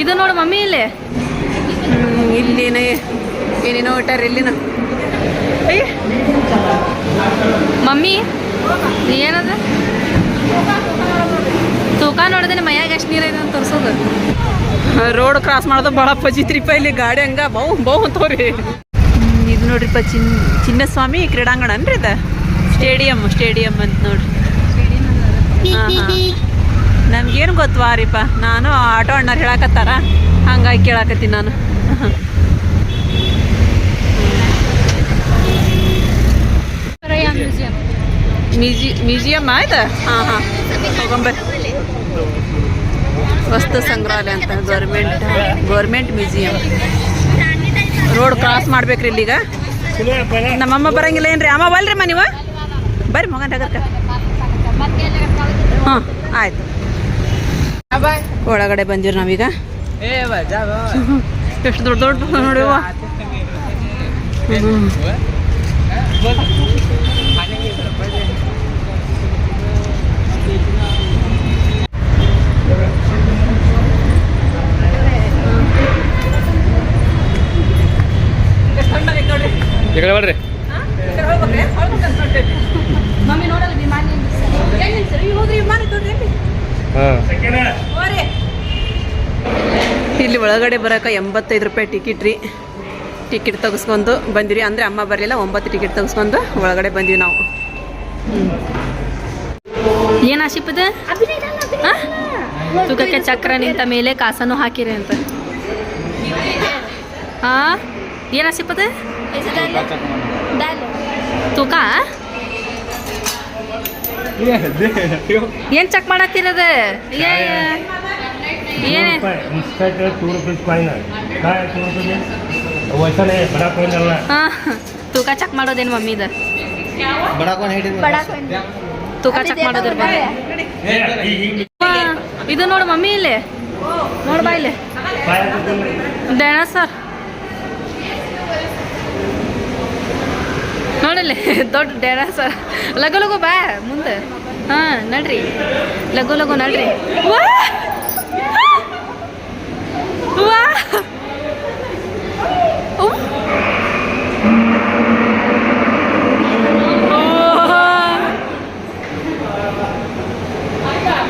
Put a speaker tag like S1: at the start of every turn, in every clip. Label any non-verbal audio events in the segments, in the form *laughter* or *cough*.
S1: ಇದು ನೋಡು ಮಮ್ಮಿ ಇಲ್ಲಿ.
S2: ಇಲ್ಲಿನ ಏನೇನೋ ಇಟ್ಟಾರ ಇಲ್ಲಿನ.
S1: ಮಮ್ಮಿ ಏನದ? ತೂಕ ನೋಡಿದ್ರೆ ಮೈಯಾಗ ಎಷ್ಟು ಇದೆ ಅಂತ ತೋರಿಸೋದು.
S2: ರೋಡ್ ಕ್ರಾಸ್ ಮಾಡೋದು ಬಹಳ ಪಜಿತ್ರಿಪ್ಪ ಇಲ್ಲಿ ಗಾಡಿ ಹಂಗ ಬೌ ಬೌ ಅಂತವ್ರಿ ಇದು ನೋಡ್ರಿಪ್ಪ ಚಿನ್ ಚಿನ್ನಸ್ವಾಮಿ ಕ್ರೀಡಾಂಗಣ ಅನ್ರಿ ಇದ? ಸ್ಟೇಡಿಯಂ ಸ್ಟೇಡಿಯಂ ಅಂತ ನೋಡ್ರಿ. ಹಾಂ ಹಾಂ. ನಮ್ಗೇನು ಗೊತ್ತವಾರಿಪ್ಪ ನಾನು ಆಟೋ ಅಣ್ಣರು ಹೇಳಕತ್ತಾರ, ಹಂಗಾಗಿ ಕೇಳಾಕತ್ತೀನಿ ನಾನು.
S1: ಮ್ಯೂಸಿಯಂ
S2: ಮ್ಯೂಸಿ, ಮ್ಯೂಸಿಯಂ ಆಯ್ತಾ ಹಾಂ ಹಾಂ. ವಸ್ತು ಸಂಗ್ರಹಾಲಯ ಅಂತ, government government museum. Road cross ಮಾಡ್ಬೇಕ್ರಿ ಇಲ್ಲಿಗ ನಮ್ಮಮ್ಮ ಬರಂಗಿಲ್ಲ ಏನ್ರಿ? ಅಮ್ಮ ಬಲ್ರಿ ಅಮ್ಮ ನೀವು? ಬರ್ರಿ ಮಗನ್ ಹಾಂ, ಆಯ್ತು. ಒಳಗಡೆ ಬಂದಿವ್ರಿ ನಾವೀಗ. *laughs* ಎಷ್ಟು ದೊಡ್ಡ ದೊಡ್ಡ ನೋಡುವ
S3: ಈ ಕಡೆ ಬರ್ರಿ
S1: ಮಮ್ಮಿ ನೋಡಲ್ಲ ವಿಮಾನ
S3: ಹಾಂ
S2: ಇಲ್ಲಿ ಒಳಗಡೆ ಬರಕ ಎಂಬತ್ತೈದು ರೂಪಾಯಿ ಟಿಕೆಟ್ ರೀ. ಟಿಕೆಟ್ ತೆಗೆಸ್ಕೊಂಡು ಬಂದಿರಿ. ಅಂದರೆ ಅಮ್ಮ ಬರಲಿಲ್ಲ, ಒಂಬತ್ತು ಟಿಕೆಟ್ ತೆಗೆಸ್ಕೊಂಡು ಒಳಗಡೆ ಬಂದ್ವಿ ನಾವು.
S1: ಏನು ಆಶಿಪದ ತೂಕಕ್ಕೆ ಚಕ್ರ ನಿಂತ ಮೇಲೆ ಕಾಸನ್ನು ಹಾಕಿರಿ ಅಂತ. ಹಾ? ಏನು ತೂಕ? *laughs* ಏನ್ ಚೆಕ್ ಮಾಡತ್ತಿರದೆ ತೂಕ ಚೆಕ್ ಮಾಡೋದೇನು ಮಮ್ಮಿದ ತೂಕ ಚೆಕ್ ಮಾಡೋದ್ರ ಇದು ನೋಡು ಮಮ್ಮಿ ಇಲ್ಲಿ. ನೋಡ್ಬಾ ಇಲ್ಲಿ. ಸರ್. ನೋಡಲ್ಲಿ ದೊಡ್ಡ ಡೇಣ ಸರ್ ಲಗು ಲಗು ಬಾ ಮುಂದೆ. ಹಾಂ ನಡ್ರಿ. ಲಗು ಲಗು ನಡ್ರಿ. ವಾ! ವಾ! ಉವ್.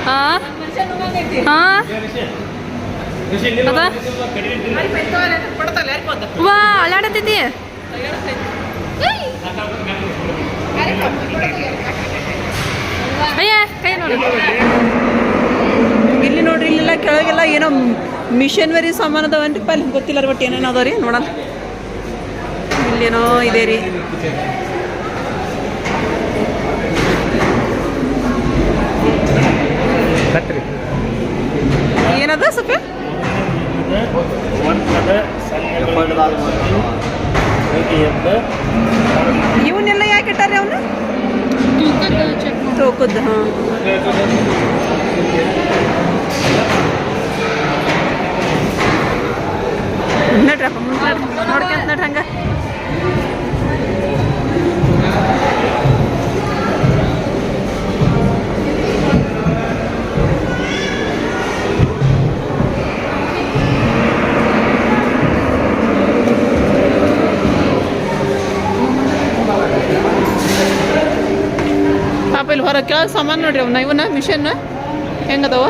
S1: ಹಾ ಹಾ ಅದ ವಾ ಅಲ್ಲಾಡತೈತಿ ಅಯ್ಯ ಕೈ ನೋಡು
S2: ಇಲ್ಲಿ ನೋಡ್ರಿ, ಇಲ್ಲೆಲ್ಲ ಕೆಳಗೆಲ್ಲ ಏನೋ ಮಿಷನ್ವರಿ ಸಾಮಾನು ಅದಾವನ್ರಿ ಪಾ ಗೊತ್ತಿಲ್ಲ ರೀ, ಬಟ್ ಏನೇನು ಅದಾವ ರೀ ನೋಡೋಣ. ಇಲ್ಲೇನೋ ಇದೆ ರೀ. ಏನದ ಸ್ವಲ್ಪ ಇವನ್ನೆಲ್ಲ ಯಾಕೆ ಇಟ್ಟಾರ್ರಿ ಅವನು? ತೂಕದ್ದು ಹಾಂ ನಡ್ರಪ್ಪ ಮುಂದೆ ನಡ್ರಿ ನೋಡ್ಕೊಂತ ನಡ್ರಿ ಹಂಗೆ ಪಾಪ ಇಲ್ಲಿ ಹೊರಗೆ ಕೆಳಗೆ ಸಾಮಾನು ನೋಡ್ರಿ ಅವನ್ನ ಇವನ್ನ ಮಿಷನ್ ಹೆಂಗದವ?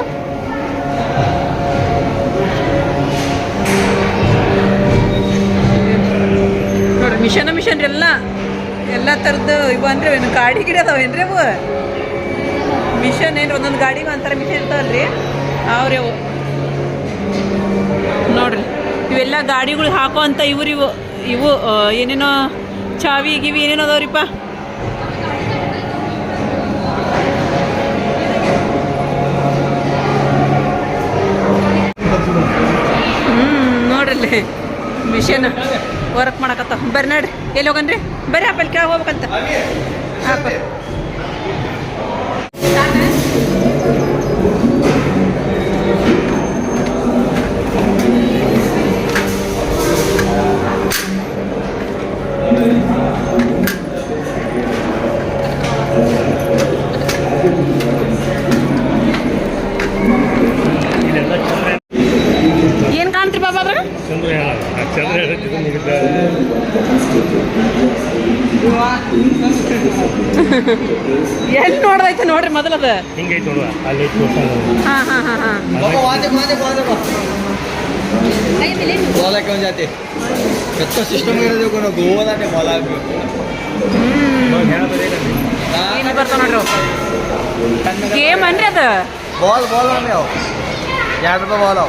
S2: ನೋಡ್ರಿ ಮಿಷನ್ ಮಿಷನ್ ಎಲ್ಲ. ಎಲ್ಲ ಥರದ್ದು ಇವು ಅಂದ್ರೆ ಏನು, ಗಾಡಿ ಗಿಡ ಅದಾವ ಏನ್ರಿ ಅವು? ಮಿಷನ್ ಏನ್ರಿ, ಒಂದೊಂದು ಗಾಡಿ ಒಂಥರ ಮಿಷನ್ ಇರ್ತಾವಲ್ರಿ ಅವ್ರಿ ಅವು. ನೋಡ್ರಿ, ಇವೆಲ್ಲ ಗಾಡಿಗಳು ಹಾಕೋ ಅಂತ ಇವ್ರಿವು, ಇವು ಇವು ಏನೇನೋ ಚಾವಿ ಗಿವಿ ಏನೇನೋ ಅದಾವ್ರಿಪ್ಪ. ನೋಡ್ರಲ್ಲಿ ಮಿಷನ್ ವರ್ಕ್ ಮಾಡಕತ್ತ ಬರ್ರಿ ನೋಡ್ರಿ. ಎಲ್ಲಿ ಹೋಗನ್ರಿ? ಬರ್ರಿ ಆಪಲ್ ಕೆಳಗೆ ಹೋಗ್ಬೇಕಂತ. ಹಾಪ *laughs* ಎಲ್ಲಿ ನೋಡ್ದೈತೆ ನೋಡ್ರಿ ಮೊದಲದ
S4: ಹಿಂಗೈತೆ ನೋಡುವ
S2: ಹಾ ಹಾ ಹಾ ಹಾ. ಸಿಸ್ಟಮ್ ಬಾಲ್ ನೋಡ್ರಿ ಗೇಮ್ ಅನ್ರಿ ಅದ.
S5: ಬಾಲ್ ಎರಡು ಬಾಲ್?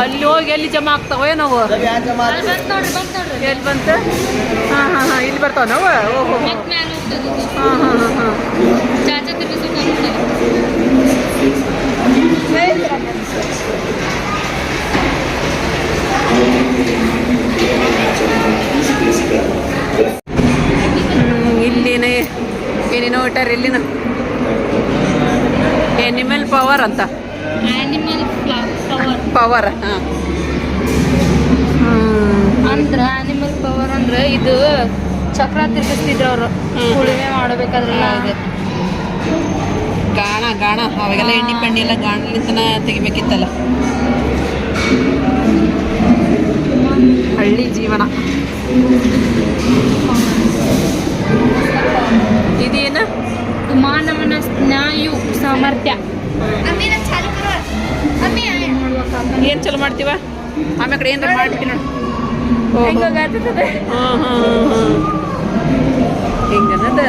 S2: ಅಲ್ಲಿ ಹೋಗಿ ಎಲ್ಲಿ ಜಮಾ ಆಗ್ತಾವ
S3: ನಾವು
S2: ಎಲ್ಲಿ ಬಂತು? ಹಾಂ ಹಾಂ ಹಾಂ ಇಲ್ಲಿ ಬರ್ತಾವ ನಾವು? ಓಹೋ ಹಾಂ ಹಾಂ. ಹಾಂ ಹಾಂ ಇಲ್ಲಿನೇ ಏನೇನೋ ಇಟ್ಟಾರೆ ಇಲ್ಲಿನ. ಎನಿಮಲ್ ಪವರ್ ಅಂತ.
S3: ಪವರ್
S2: ಪವರ್ ಹಾಂ.
S3: ಅಂದ್ರ ಆನಿಮಲ್ ಪವರ್ ಅಂದ್ರ ಇದು ಚಕ್ರ ತಿರುಗಿಸ್ತಿದ್ರು ಅವರು. ಉಳುಮೆ ಮಾಡಬೇಕಾದ್ರಲ್ಲ
S2: ಗಾಣ ಗಾಣ. ಅವಾಗೆಲ್ಲ ಎಣ್ಣೆ ಪಣ್ಣಿ ಎಲ್ಲ ಗಾಣಲಿಂದ ತೆಗಿಬೇಕಿತ್ತಲ್ಲ. ಹಳ್ಳಿ ಜೀವನ. ಏನು ಚಲೋ ಮಾಡ್ತೀವ ಆಮೇಲೆ ಕಡೆ ಏನಾರ ಮಾಡ್ಬಿಟ್ಟು ನೋಡು.
S3: ಹೆಂಗಾಗ್ತದೆ
S2: ಹಾಂ ಹಾಂ ಹಾಂ. ಹಿಂಗನ್ನದ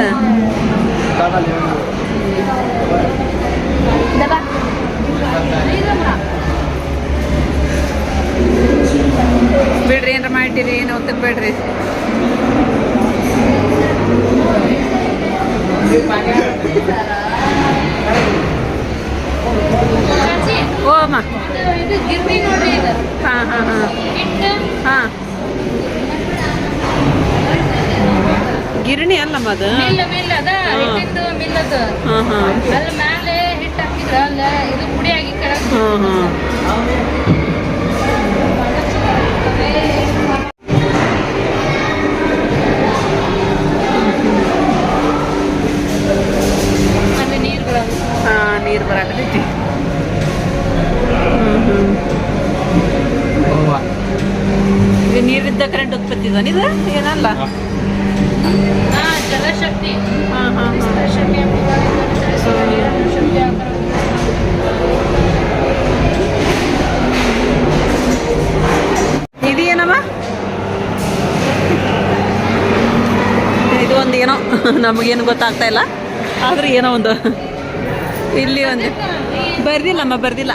S2: ಬಿಡ್ರಿ ಏನಾರ ಮಾಡಿರಿ ಏನು ಒತ್ತಕ್ ಬೇಡ್ರಿ?
S3: ಚಾಚಿ,
S2: ಓ ಅಮ್ಮ. ಗಿರಣಿ ಅಲ್ಲಮ್ಮ ಅದು?
S3: ಮಿಲ್ ಮಿಲ್ ಅದ. ಹಿಟ್ಟಿಂದು ಮಿಲ್ ಅದು.
S2: ಹಾಂ ಹಾಂ.
S3: ಅಲ್ಲಿ ಮೇಲೆ ಹಿಟ್ಟು ಹಾಕಿದ್ರ ಅಲ್ಲ ಇದು ಪುಡಿ ಆಗಿ ಕೆಳಗೆ
S2: ಹಾಂ. ಹಾಂ
S3: ನೀರು ನೀರುಗಳು
S2: ಹಾಂ ನೀರು ಬರಾಕತೈತಿ ಹ್ಞೂ ಹ್ಞೂ ಇದು ನೀರಿದ್ದ ಕರೆಂಟ್ ಉತ್ಪತ್ತಿ ಇದು ಏನಲ್ಲ?
S3: ಹಾ. ಜಲಶಕ್ತಿ.
S2: ಹಾಂ ಹಾಂ ಇದು ಏನಮ್ಮ? ಇದು ಒಂದು ಏನೋ. ನಮಗೇನು ಗೊತ್ತಾಗ್ತಾ ಇಲ್ಲ. ಆದ್ರೆ ಏನೋ ಒಂದು. ಇಲ್ಲಿ ಒಂದು. ಬರ್ದಿಲ್ಲಮ್ಮ ಬರ್ದಿಲ್ಲ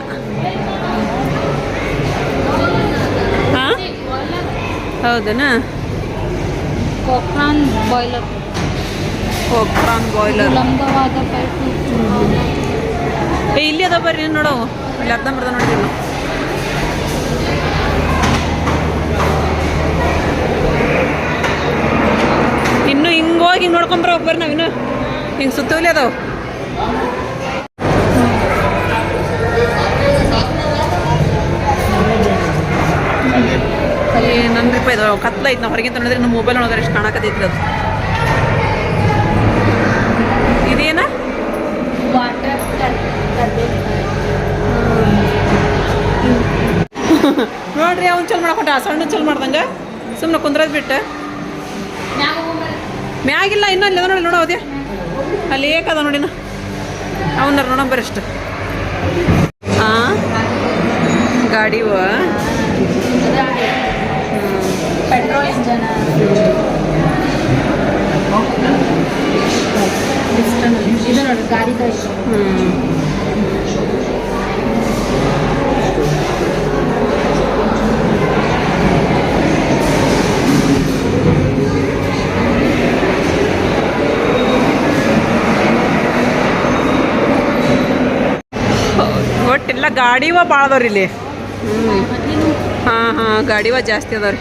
S2: ಹಾಂ ಹೌದನಾ?
S3: ಕೊಕ್ರಾನ್ ಬಾಯ್ಲರ್
S2: ಕೊಕ್ರಾನ್ ಬಾಯ್ಲರ್
S3: ಲಂಬವಾದ
S2: ಏ ಇಲ್ಲಿ ಅದ ಬರ್ರಿ ನೋಡವು. ಇಲ್ಲಿ ಅರ್ಧಂಬರ್ಧ ನೋಡಿದ್ವಿ ನಾವು. ಇನ್ನು ಹಿಂಗೋಗಿ ಹಿಂಗೆ ನೋಡ್ಕೊಂಬರ ಬರ್ರಿ ನಾವಿನ್ನು. ಹಿಂಗೆ ಸುತ್ತೂಲಿ ಅದಾವ. ಇದು ಕತ್ಲೈತೆ ನಾವು ಹೊರಗಿಂತ ನೋಡಿದ್ರೆ ನಮ್ಮ ಮೊಬೈಲ್ ನೋಡಿದ್ರೆ ಎಷ್ಟು ಕಾಣಕತ್ತೈತಿ ಅದು. ಇದೇನ? ನೋಡ್ರಿ, ಅವ್ನು ಚಲ್ ಮಾಡಕೊಂಡ ಸಣ್ಣ ಚಲ್ ಮಾಡ್ದಂಗ. ಸುಮ್ಮನೆ ಕುಂದ್ರದ್ ಬಿಟ್ಟು. ಮ್ಯಾಗಿಲ್ಲ ಇನ್ನೂ ಅಲ್ಲಿ ನೋಡಿ, ನೋಡೋ ಅದೇ ಅಲ್ಲಿ ಏಕದ ನೋಡಿನ ಅವನ ನೋಡೋ ಬರಷ್ಟು ಹಾಂ ಗಾಡಿವ
S3: ಪೆಟ್ರೋಲ್ ಇಂಜನ್ ಇದು ನೋಡಿ ಗಾಡಿ
S2: ಹ್ಞೂ ಒಟ್ಟೆಲ್ಲ ಗಾಡಿವ ಭಾಳ ಅದಾವ್ರಿ ಇಲ್ಲಿ. ಹಾಂ ಹಾಂ ಗಾಡಿವ ಜಾಸ್ತಿ ಅದಾವ್ರಿ.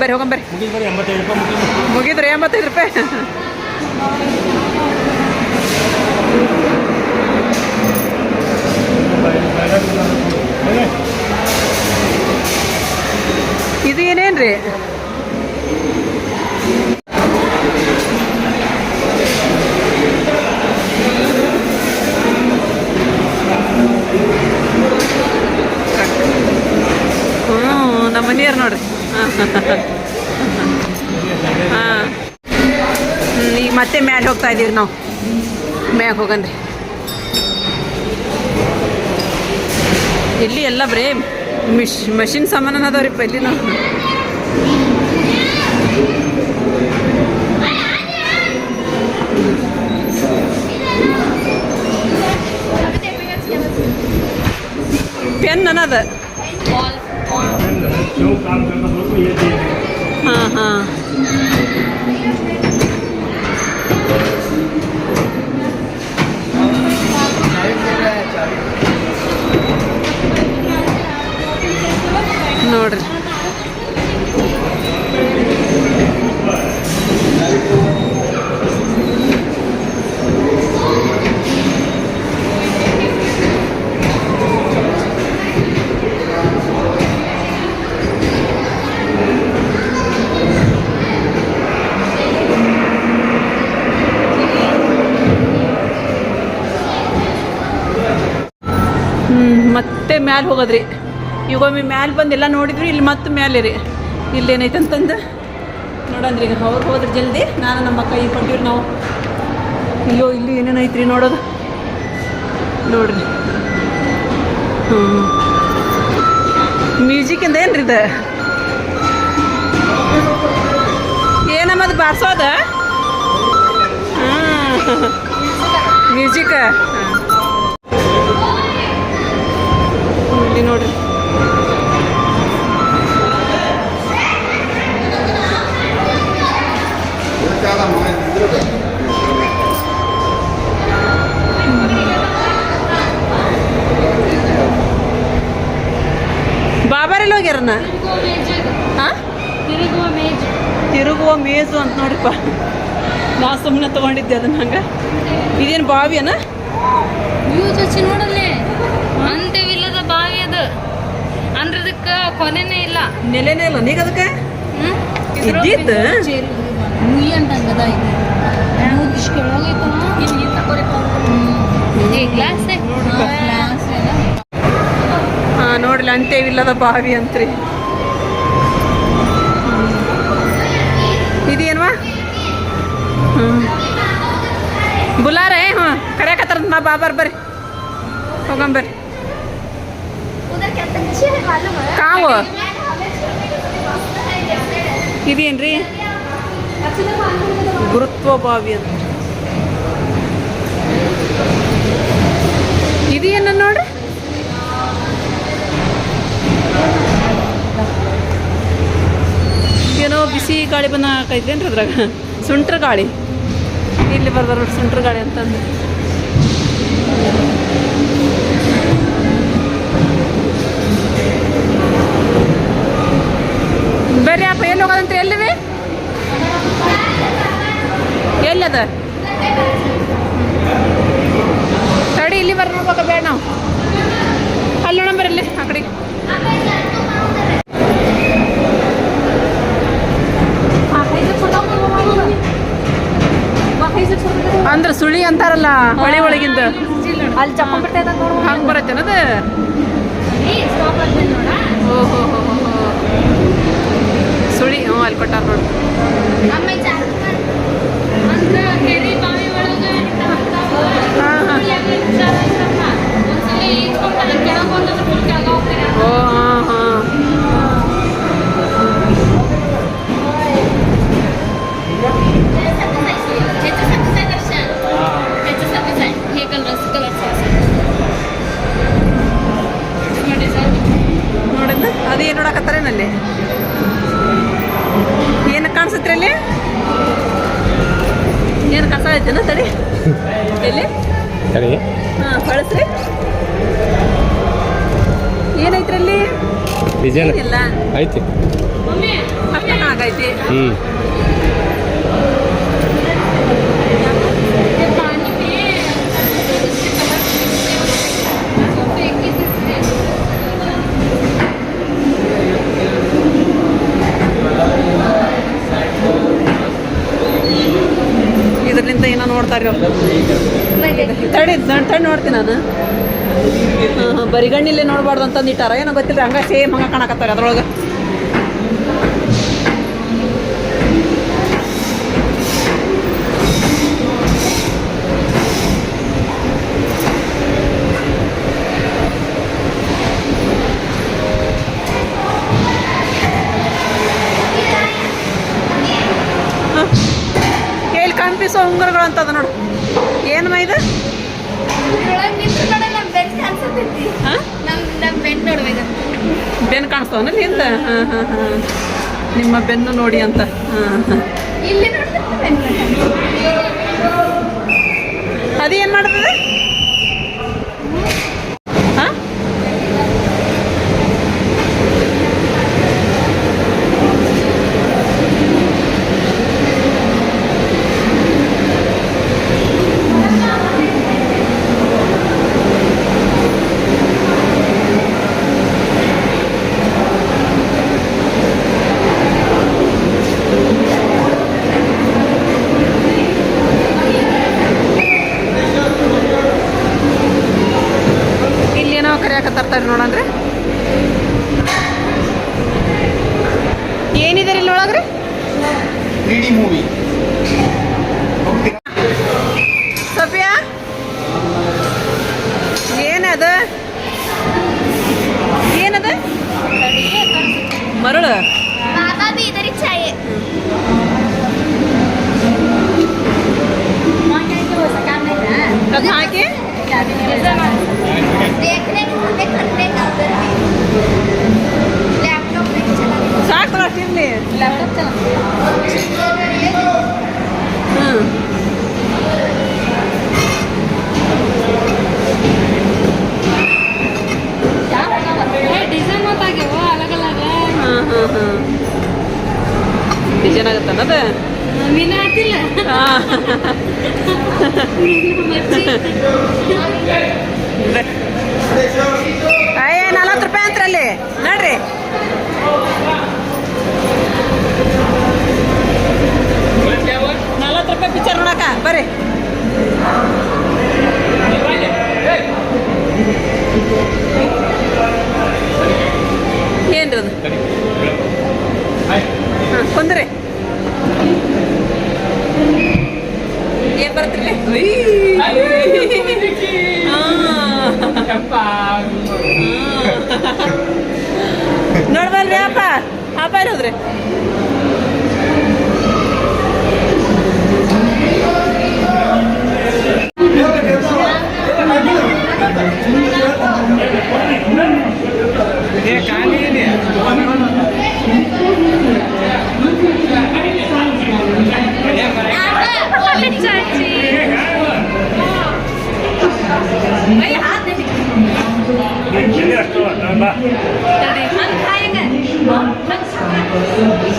S4: ಬರ್ರಿ
S2: ಹೋಗಂಬರ್ರಿ ಮುಗಿದ್ರಿ ಎಂಬತ್ತೈದು ರೂಪಾಯಿ. ಇದು ಏನೇನ್ರಿ ಹಾಂ ಈಗ ಮತ್ತೆ ಮ್ಯಾಲೆ ಹೋಗ್ತಾ ಇದೀವಿ ನಾವು ಮೇಯಕ್ಕೆ ಹೋಗನ್ರಿ ಇಲ್ಲಿ ಎಲ್ಲ ಬರೀ ಮಿಶ್ ಮಷಿನ್ ಸಾಮಾನ ಅದಾವ್ರಿಪ್ಪ ಇಲ್ಲಿ ನಾವು ಪೆನ್ ಅನ್ನದ ಹಾಂ ಹಾಂ ಮತ್ತೆ ಮ್ಯಾಲೆ ಹೋಗೋದ್ರಿ. ಈಗೊಮ್ಮೆ ಮ್ಯಾಲೆ ಬಂದು ಎಲ್ಲ ನೋಡಿದ್ರಿ ಇಲ್ಲಿ ಮತ್ತೆ ಮ್ಯಾಲೆ ರೀ ಇಲ್ಲೇನೈತೆ ಅಂತಂದು? ನೋಡಂದ್ರಿ ಈಗ ಅವ್ರು ಹೋದ್ರೆ ಜಲ್ದಿ, ನಾನು ನಮ್ಮ ಕೈ ಕೊಟ್ಟಿವ್ರಿ ನಾವು. ಅಯ್ಯೋ, ಇಲ್ಲಿ ಏನೇನೈತ್ರಿ ನೋಡೋದು? ನೋಡ್ರಿ. ಹ್ಞೂ ಮ್ಯೂಸಿಕಿಂದ ಏನ್ರಿ ಇದು? ಏನಮ್ಮದು ಬಾರ್ಸೋದ? ಹಾಂ ಮ್ಯೂಸಿಕ್ ಹಾಂ ಇಲ್ಲಿ ನೋಡ್ರಿ. ಬಾಬಾರೆಲ್ಲ ಹೋಗ್ಯಾರನ?
S1: ತಿರುಗುವ ಮೇಜು
S2: ತಿರುಗುವ ಮೇಜು ಅಂತ ನೋಡ್ರಿಪ್ಪ. ನಾ ಸುಮ್ಮನೆ ತಗೊಂಡಿದ್ದೆ ಅದನ್ನ ಹಂಗ. ಇದೇನು ಬಾವಿಯನ?
S1: ನೋಡಲ್ಲೇ. ಅದು ಅಂದ್ರೆ ಅದಕ್ಕೆ ಕೊನೆನೇ ಇಲ್ಲ.
S2: ನೆಲೆನೇ ಇಲ್ಲ. ನೀಗ ಅದಕ್ಕೆ?
S1: ಹ್ಮ್?
S2: ಇದ್ದಿತ್ತು
S1: ಮುಯ್ಯಿ ಅಂತ
S2: ನೋಡ್ರಿ ಅಂತ್ಯವಿಲ್ಲದ ಬಾವಿ ಅಂತ್ರಿ. ಇದೇನ್ವಾ? ಹ್ಞೂ ಬುಲಾರೆ ಹ್ಞೂ ಕರೆಯಕತ್ತಾರ ಮಾ ಬಾಬಾರ್ ಬರ್ರಿ ಹೋಗಂಬರ್ರಿ ಕಾವು? ಇದೇನ್ರಿ? ಗುರುತ್ವ ಬಾವಿ ಅಂತ. ಇದೇನ ನೋಡ್ರಿ? ಏನೋ ಬಿಸಿ ಗಾಳಿ ಬಂದ ಹಾಕೈತೇನ್ರಿ ಅದ್ರಾಗ? ಸುಂಟ್ರ ಗಾಳಿ. ಇಲ್ಲಿ ಬರ್ದಾರ ಸುಂಟ್ರ ಗಾಳಿ ಅಂತಂದು. ಎಲ್ಲಿ ಹೋಗೋದಂತ್ರಿ? ಎಲ್ಲಿವಿ? ಎಲ್ಲದ? ತಡಿ ಇಲ್ಲಿ ಬರ್ ನೋಡ್ಬೇಕ ಬೇಡ ನಾವು. ಅಲ್ಲಿ ನೋಡೋಣ ಇಲ್ಲಿ ಆ ಕಡೆ. ಅಂದ್ರೆ ಸುಳಿ ಅಂತಾರಲ್ಲ ಹೊಳಿ ಒಳಗಿಂದ.
S1: ಅಲ್ಲಿ ಚಪ್ಪ ಬಿಡ್ತೈತ
S2: ಹಂಗೆ ಬರತ್ತೇನದ ಓಹೋ ಹೋ ಹೋ ಹೋ. ಸುಳಿ ಹ್ಞೂ ಅಲ್ಲಿ ಕೊಟ್ಟಾರ ನೋಡಿ. ಹಾಂ ಹಾಂ.
S3: ಡಿಸೈನ್
S2: ಆಯ್ತು.
S3: ಹ್ಞೂ
S2: ಇದರಿಂದ ಏನೋ ನೋಡ್ತಾರೆ ತಡಿ ತಡಿ ನೋಡ್ತೀನಿ ನಾನು ಬರಿಗಣ್ಣಿಲ್ಲೇ ನೋಡಬಾರ್ದು ಅಂತ ಇಟ್ಟಾರ? ಏನೋ ಗೊತ್ತಿಲ್ಲ ಹಂಗ ಸೇಮ್ ಹಂಗ ಕಾಣಕತ್ತಾರ ಅದ್ರೊಳಗೆ. ಇಲ್ಲಿ ಕನ್ಪಿಸೋ
S1: ಉಂಗುರಗಳು ಅಂತದ ನೋಡು.
S2: ಬೆನ್ನು ಕಾಣಿಸ್ತಾವನ ನಿಂತ ಹಾಂ ಹಾಂ ಹಾಂ. ನಿಮ್ಮ ಬೆನ್ನು ನೋಡಿ ಅಂತ. ಹಾಂ ಹಾಂ.
S1: ಏನು ನೋಡಿದ್ರೆ ಬೆನ್
S2: ಅದು ಏನು ಮಾಡ್ತದೆ ಹಾಂ ಇಲ್ಲಿ ಏನೋ ಕರಿಯಾಕತ್ತಾರ್ತಾರೆ ನೋಡಂದ್ರೆ ಏನಿದೆ ಇಲ್ಲಿ ಒಳಗ್ರಿ
S6: ಮೂವಿ.
S2: ಅದ ಅಯ್ಯ ನಲ್ವತ್ತು ರೂಪಾಯಿ ಅಂತರಲ್ಲಿ ನೋಡ್ರಿ. ನಲ್ವತ್ತು ರೂಪಾಯಿ ಪಿಕ್ಚರ್ ನೋಡಕ ಬರ್ರಿ. ಏನ್ರಿ ಅದು? ಕುಂದ್ರಿ. ಏನ್ ಬರ್ತಿರ್ಲಿ ನೋಡ್ಬಲ್ರಿ ಅಪ್ಪ ಅಪ್ಪ ಇರೋದ್ರಿ
S1: चाची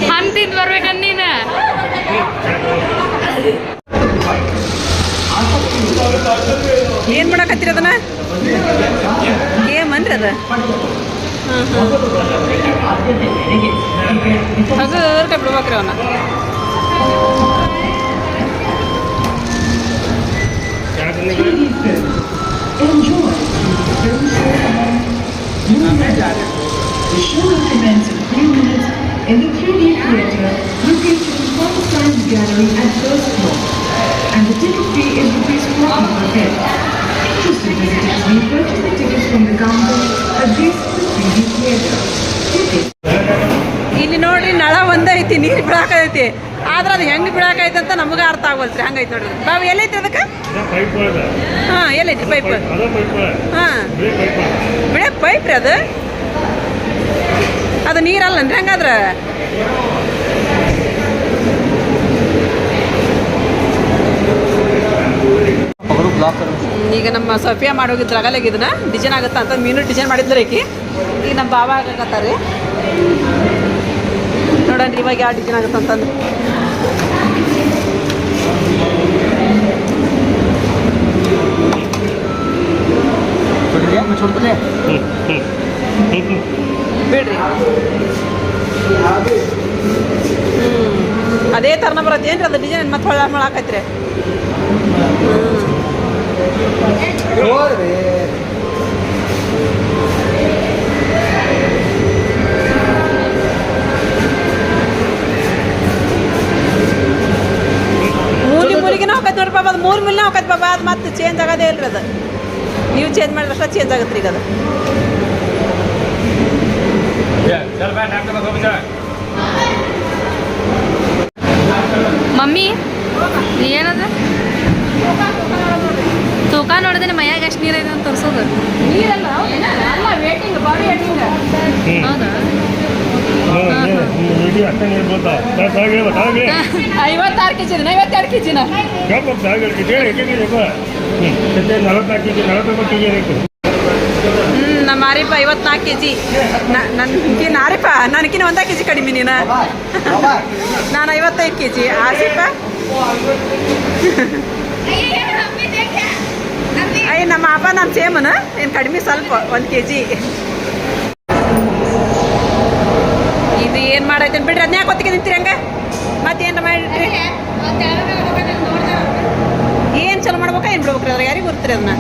S1: ಹಂತಿದ್ ಬರ್ಬೇಕು ನೀನ
S2: ಏನ್ ಮಾಡಕತ್ತೀರ ಅದನ್ನ ಗೇಮ್ ಅಂದ್ರೆ ಅದ ಹಗರ್ಕ ಬಿಡ್ಬೇಕ್ರಿ ಅವನ Thank. enjoy your service
S7: The show will commence in few minutes in the 3D Theatre located the Fun Science Gallery at first floor. And the ticket fee is rupees 40 per head. Interested visitors may purchase the tickets from the counter adjacent to the 3D Theatre.
S2: ಇಲ್ಲಿ ನೋಡ್ರಿ ನಳ ಒಂದೇ ಐತಿ ನೀರು ಬಿಡಾಕೈತಿ ಆದ್ರೆ ಅದು ಹೆಂಗೆ ಬಿಡಾಕೈತಿ ಅಂತ ನಮಗೆ ಅರ್ಥ ಆಗೋಲ್ತ್ರಿ ಹಂಗೈತಿ ನೋಡ್ರಿ. ಬಾವು ಎಲ್ಲೈತಿ ಅದಕ್ಕೆ? ಹಾ ಎಲ್ಲೈತಿ ಪೈಪ್
S4: ಬಿಡ
S2: ಹಾಂ.
S4: ಬಿಳಿ ಪೈಪ್
S2: ರೀ ಅದು. ಅದು ನೀರಲ್ಲನ್ರಿ ಹಂಗಾದ್ರೆ. ಈಗ ನಮ್ಮ ಸಫಿಯಾ ಮಾಡೋಗಿದ್ರ ಆಗಲ್ಲ ಇದನ್ನ. ಡಿಸೈನ್ ಆಗುತ್ತಾ ಅಂತ ಮೀನು ಡಿಸೈನ್ ಮಾಡಿದ್ರೆ ಈಗ ನಮ್ಮ ಬಾಬಾ ಆಗಕತ್ತಾರೆ. ನೋಡೋಣ ಇವಾಗ ಯಾವ ಡಿಸೈನ್ ಆಗುತ್ತೆ ಅಂತಂದು ಬಿಡ್ರಿ ಹ್ಮ್. ಅದೇ ಥರನ ಬರತ್ತೆ ಏನ್ರಿ ಅದು ಡಿಸೈನ್ ಮತ್ತೆ ಹೊಳ್ಳ ಮಾಡಾಕೈತ್ರಿ ಮೂಲಿ ಮೂಲಿಗೆನ ಹೋಗತ್ತೆ ನೋಡ್ರಿ ಬಾಬಾ ಅದು ಮೂರು ಮಿಲ್ನ ಹೋಗತ್ತೆ ಬಾಬಾ ಅದು ಮತ್ತೆ ಚೇಂಜ್ ಆಗೋದೇ ಇಲ್ಲ ಅದು. ನೀವು ಚೇಂಜ್ ಮಾಡಿದ್ರೆ ಚೇಂಜ್ ಆಗುತ್ತೆ ಈಗ ಅದು.
S1: ಮಮ್ಮಿ ಏನದ? ತೂಕ ನೋಡಿದ್ರೆ ಮೈಯಾಗ ಎಷ್ಟು ನೀರೈತೆ ಅಂತ ತೋರ್ಸೋದು. ನೀರಲ್ಲ ವೇಟಿಂಗ್ ಬಾಡಿ ಹೌದಾ
S4: ವಿಡಿಯೋ ಅಷ್ಟೇ ನೀರು. *laughs*
S2: ಐವತ್ತಾರು ಕೆ ಜಿನ ಐವತ್ತೆರಡು ಕೆ ಜಿನ
S4: ಜಿ ಬೇಕು? ಹ್ಮ್. ಜೊತೆ ನಲವತ್ನಾಲ್ಕು ಕೆ ಜಿ ನಲವತ್ತೊಂಬತ್ತು ಕೆ ಜಿ ಬೇಕು
S2: ನಮ್ಮ ಆರಿಪ ಐವತ್ನಾಲ್ಕು ಕೆ ಜಿ ನಾರಿಪ ನನಗಿನ ಒಂದೇ ಕೆ ಜಿ ಕಡಿಮೆ ನೀನು? *laughs* ನಾನು ಐವತ್ತೈದು ಕೆ ಜಿ ಆಸಿಪ ಅಯ್ಯ *laughs* ನಮ್ಮ ಅಪ್ಪ ನಮ್ಮ ಸೇಮನ? ಏನು ಕಡಿಮೆ ಸ್ವಲ್ಪ ಒಂದು ಕೆ ಜಿ ಇದು ಏನು ಮಾಡೈತೆ ಬಿಡ್ರಿ. ಅದನ್ನ ಯಾಕೆ ಹೊತ್ತಿಗೆ ನಿಂತೀರಿ ಹಂಗೆ? ಮತ್ತೇನು ಮಾಡಿರಿ ಏನು ಚಲೋ ಮಾಡ್ಬೇಕಾ, ಏನು ಬಿಡ್ಬೇಕ್ರಿ ಅದ್ರ ಯಾರಿಗೆ ಗೊತ್ತಿರಿ ಅದನ್ನ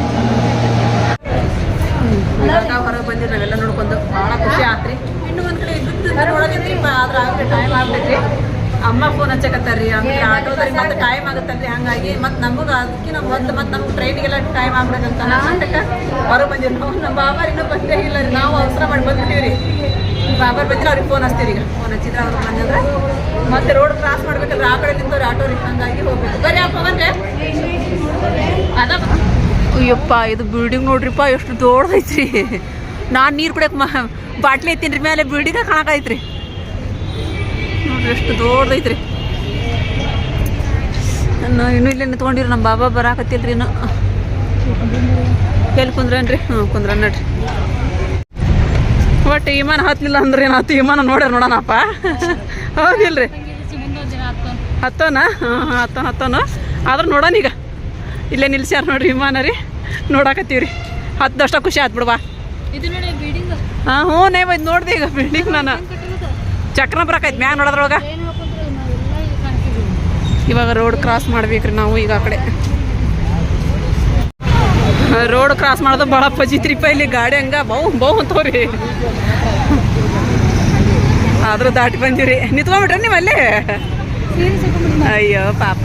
S2: ನಾವು ಹೊರಗೆ ಬಂದಿರಿ ನಾವೆಲ್ಲ ನೋಡ್ಕೊಂಡು ಭಾಳ ಖುಷಿ ಆತ್ರಿ. ಇನ್ನು ಒಂದು ಕಡೆ ಹೊರಗೆ ನೋಡೋದಿದ್ರಿ ಆದ್ರೆ ಆಗಲಿ ಟೈಮ್ ಆಗ್ತೈತ್ರಿ. ಅಮ್ಮ ಫೋನ್ ಹಚ್ಚಕತ್ತಾರ್ರಿ. ಅಂದ್ರೆ ಆಟೋದ್ರಿ ಮತ್ತೆ ಟೈಮ್ ಆಗುತ್ತಲ್ರಿ. ಹಂಗಾಗಿ ಮತ್ತೆ ನಮಗೆ ಅದಕ್ಕಿಂತ ಮೊದ್ಲು ಮತ್ತೆ ನಮ್ಗೆ ಟ್ರೈನಿಗೆಲ್ಲ ಟೈಮ್ ಆಗ್ಬೇಕಂತ ನಾಟಕ ಹೊರಗೆ ಬಂದಿರಿ ನಾವು. ನಮ್ಮ ಬಾಬಾರ್ ಇನ್ನೂ ಬಂದೇ ಇಲ್ಲ ರೀ. ನಾವು ಅವಸರ ಮಾಡಿ ಬಂದ್ಬಿಟ್ಟಿವ್ರಿ. ಬಾಬಾರ್ ಬಂದ್ರೆ ಅವ್ರಿಗೆ ಫೋನ್ ಹಚ್ತೀರಿ ಈಗ. ಫೋನ್ ಹಚ್ಚಿದ್ರೆ ಅವ್ರು ಬಂದ್ರೆ ಮತ್ತೆ ರೋಡ್ ಕ್ರಾಸ್ ಮಾಡ್ಬೇಕಂದ್ರೆ ಆ ಕಡೆ ನಿಂತವ್ರು ಆಟೋ ಹಂಗಾಗಿ ಹೋಗ್ಬೇಕು. ಬರೀ ಅಪ್ಪ ಬಂದ್ರೆ ಅದ? ಅಯ್ಯಪ್ಪ, ಇದು ಬಿಲ್ಡಿಂಗ್ ನೋಡ್ರಿಪ್ಪ, ಎಷ್ಟು ದೊಡ್ಡದೈತ್ರಿ. ನಾನು ನೀರು ಕುಡಿಯಕ್ಕೆ ಮ, ಬಾಟ್ಲಿ ಐತಿನ್ರಿ ಮೇಲೆ ಬಿಲ್ಡಿಂಗ ಕಾಣಕೈತ್ರಿ ನೋಡ್ರಿ ಎಷ್ಟು ದೊಡ್ಡದೈತ್ರಿ. ನಾನು ಇನ್ನೂ ಇಲ್ಲೇ ನಿಂತ್ಕೊಂಡಿರಿ ನಮ್ಮ ಬಾಬಾ ಬರಾಕತ್ತಿಲ್ರಿ ಇನ್ನು. ಎಲ್ಲಿ ಕುಂದ್ರನ್ರಿ? ಹ್ಞೂ ಕುಂದ್ರ ಒಟ್ಟು ವಿಮಾನ ಹತ್ತಲಿಲ್ಲ ಅಂದ್ರೆ ಏನಾಯ್ತು? ವಿಮಾನ ನೋಡ್ಯಾರ ನೋಡೋಣಪ್ಪ. ಹೌದಿಲ್ರಿ? ಹತ್ತೋನ? ಹಾಂ ಹತ್ತೋನ ಹತ್ತೋನು. ಆದ್ರೆ ನೋಡೋಣ ಈಗ. ಇಲ್ಲೇ ನಿಲ್ಸ್ಯಾರ ನೋಡ್ರಿ ವಿಮಾನ ರೀ. ನೋಡಾಕತ್ತೀವಿ ರೀ ಹತ್ತದಷ್ಟ ಖುಷಿ ಆಯ್ತು ಬಿಡ್ವಾ
S1: ಇದು
S2: ಹಾಂ ಹ್ಞೂ ನೇ ಬಂದು ನೋಡ್ದೆ ಈಗ ಬಿಲ್ಡಿಂಗ್ ನಾನು. ಚಕ್ರ ಬರಾಕೈತೆ ಮ್ಯಾಗ ನೋಡೋದ್ರೊಳಗ. ಇವಾಗ ರೋಡ್ ಕ್ರಾಸ್ ಮಾಡ್ಬೇಕ್ರಿ ನಾವು ಈಗ ಆ ಕಡೆ. ರೋಡ್ ಕ್ರಾಸ್ ಮಾಡೋದು ಭಾಳ ಪಜಿತ್ರಿಪ್ಪ ಇಲ್ಲಿ ಗಾಡಿ ಹಂಗ ಬಹು ಬಹು ಅಂತವ್ರಿ. ಆದ್ರೂ ದಾಟಿ ಬಂದಿವ್ರಿ. ನಿಂತ್ಕೊಂಡ್ಬಿಟ್ರಿ ನೀವು ಅಲ್ಲೇ? ಅಯ್ಯೋ, ಪಾಪ.